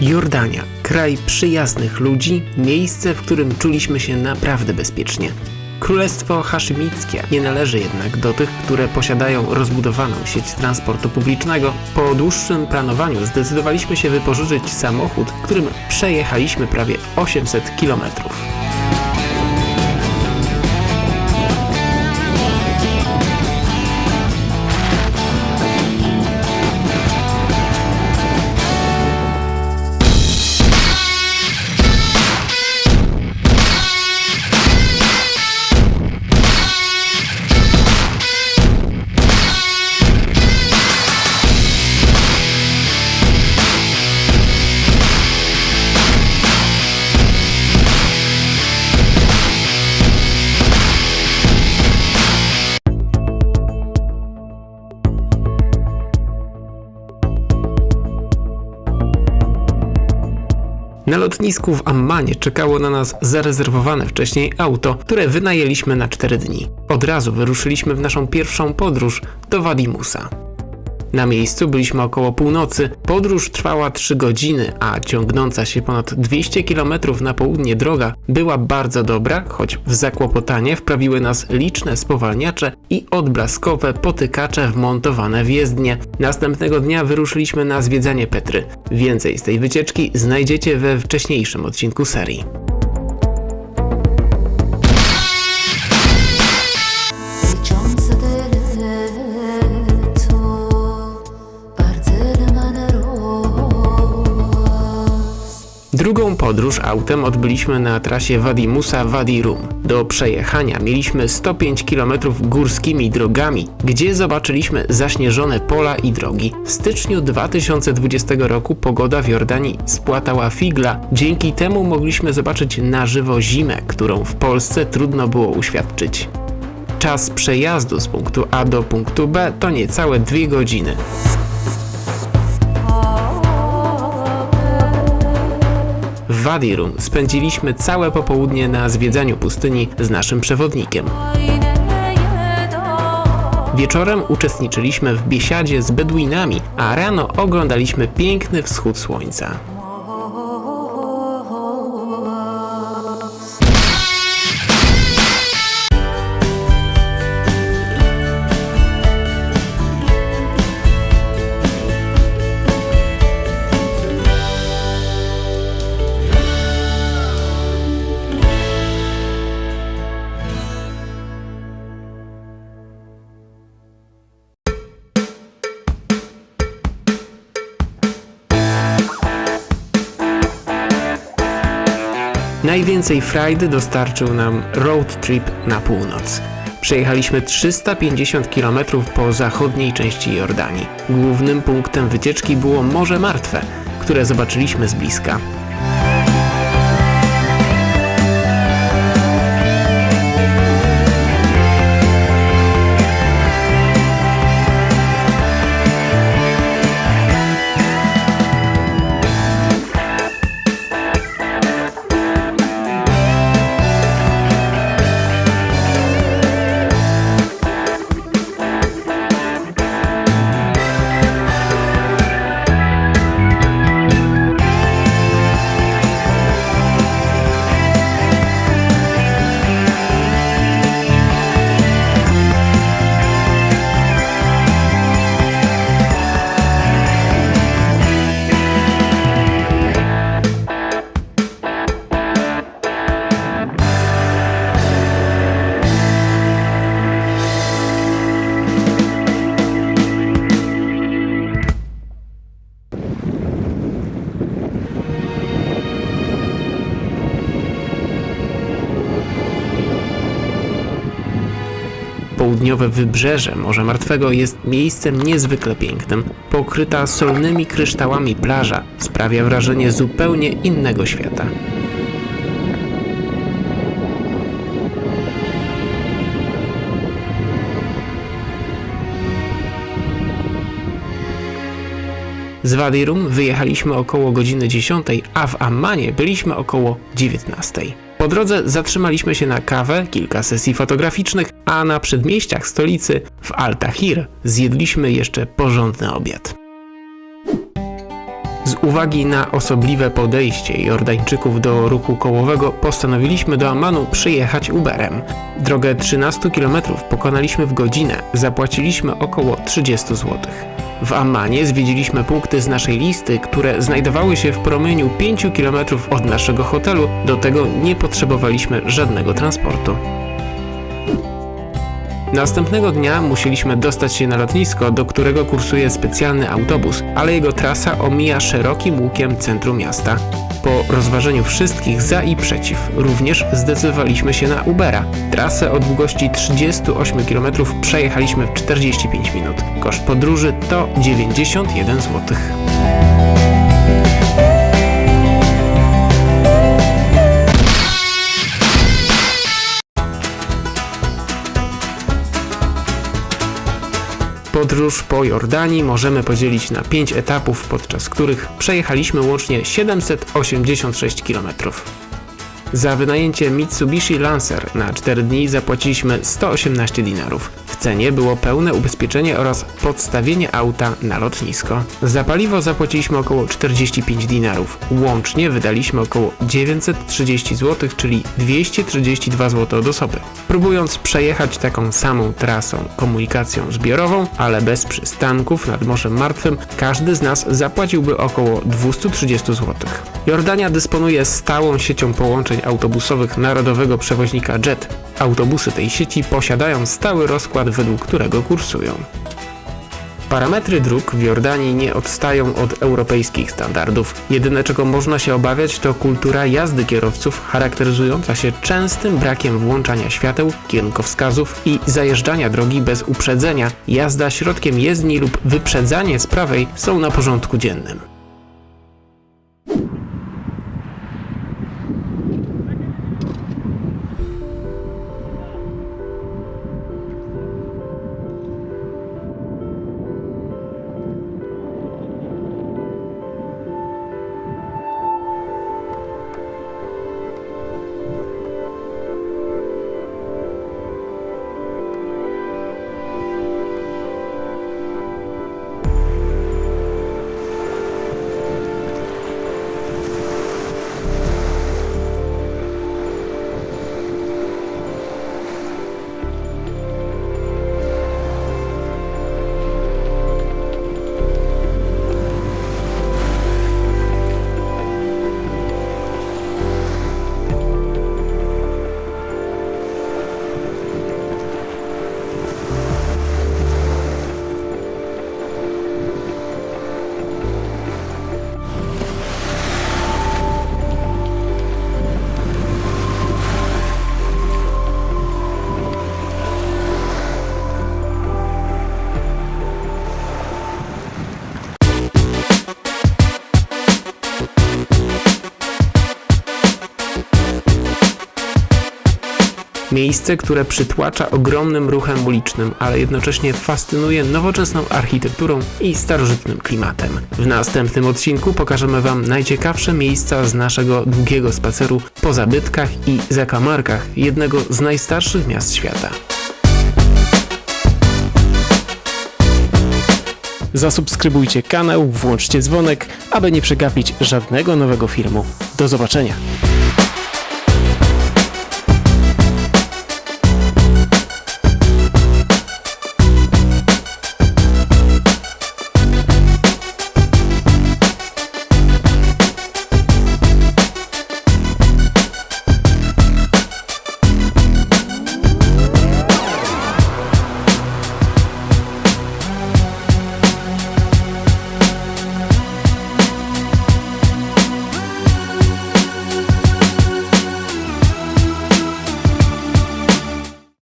Jordania, kraj przyjaznych ludzi, miejsce, w którym czuliśmy się naprawdę bezpiecznie. Królestwo Haszymickie nie należy jednak do tych, które posiadają rozbudowaną sieć transportu publicznego. Po dłuższym planowaniu zdecydowaliśmy się wypożyczyć samochód, którym przejechaliśmy prawie 800 kilometrów. Na lotnisku w Ammanie czekało na nas zarezerwowane wcześniej auto, które wynajęliśmy na 4 dni. Od razu wyruszyliśmy w naszą pierwszą podróż do Wadimusa. Na miejscu byliśmy około północy. Podróż trwała 3 godziny, a ciągnąca się ponad 200 km na południe droga była bardzo dobra, choć w zakłopotanie wprawiły nas liczne spowalniacze i odblaskowe potykacze wmontowane w jezdnię. Następnego dnia wyruszyliśmy na zwiedzanie Petry. Więcej z tej wycieczki znajdziecie we wcześniejszym odcinku serii. Drugą podróż autem odbyliśmy na trasie Wadimusa Wadi Rum. Do przejechania mieliśmy 105 km górskimi drogami, gdzie zobaczyliśmy zaśnieżone pola i drogi. W styczniu 2020 roku pogoda w Jordanii spłatała figla, dzięki temu mogliśmy zobaczyć na żywo zimę, którą w Polsce trudno było uświadczyć. Czas przejazdu z punktu A do punktu B to niecałe dwie godziny. Wadi Rum spędziliśmy całe popołudnie na zwiedzaniu pustyni z naszym przewodnikiem. Wieczorem uczestniczyliśmy w biesiadzie z Beduinami, a rano oglądaliśmy piękny wschód słońca. Najwięcej frajdy dostarczył nam road trip na północ. Przejechaliśmy 350 km po zachodniej części Jordanii. Głównym punktem wycieczki było Morze Martwe, które zobaczyliśmy z bliska. Południowe wybrzeże Morza Martwego jest miejscem niezwykle pięknym. Pokryta solnymi kryształami plaża sprawia wrażenie zupełnie innego świata. Z Wadi Rum wyjechaliśmy około godziny 10, a w Ammanie byliśmy około 19. Po drodze zatrzymaliśmy się na kawę, kilka sesji fotograficznych, a na przedmieściach stolicy w Al-Tahir zjedliśmy jeszcze porządny obiad. Z uwagi na osobliwe podejście Jordańczyków do ruchu kołowego postanowiliśmy do Ammanu przyjechać Uberem. Drogę 13 km pokonaliśmy w godzinę, zapłaciliśmy około 30 zł. W Ammanie zwiedziliśmy punkty z naszej listy, które znajdowały się w promieniu 5 km od naszego hotelu, do tego nie potrzebowaliśmy żadnego transportu. Następnego dnia musieliśmy dostać się na lotnisko, do którego kursuje specjalny autobus, ale jego trasa omija szerokim łukiem centrum miasta. Po rozważeniu wszystkich za i przeciw, również zdecydowaliśmy się na Ubera. Trasę o długości 38 km przejechaliśmy w 45 minut. Koszt podróży to 91 zł. Podróż po Jordanii możemy podzielić na 5 etapów, podczas których przejechaliśmy łącznie 786 km. Za wynajęcie Mitsubishi Lancer na 4 dni zapłaciliśmy 118 dinarów. Cenie było pełne ubezpieczenie oraz podstawienie auta na lotnisko. Za paliwo zapłaciliśmy około 45 dinarów. Łącznie wydaliśmy około 930 zł, czyli 232 zł od osoby. Próbując przejechać taką samą trasą komunikacją zbiorową, ale bez przystanków nad Morzem Martwym, każdy z nas zapłaciłby około 230 zł. Jordania dysponuje stałą siecią połączeń autobusowych narodowego przewoźnika JET. Autobusy tej sieci posiadają stały rozkład, według którego kursują. Parametry dróg w Jordanii nie odstają od europejskich standardów. Jedyne czego można się obawiać to kultura jazdy kierowców charakteryzująca się częstym brakiem włączania świateł, kierunkowskazów i zajeżdżania drogi bez uprzedzenia. Jazda środkiem jezdni lub wyprzedzanie z prawej są na porządku dziennym. Miejsce, które przytłacza ogromnym ruchem ulicznym, ale jednocześnie fascynuje nowoczesną architekturą i starożytnym klimatem. W następnym odcinku pokażemy Wam najciekawsze miejsca z naszego długiego spaceru po zabytkach i zakamarkach jednego z najstarszych miast świata. Zasubskrybujcie kanał, włączcie dzwonek, aby nie przegapić żadnego nowego filmu. Do zobaczenia!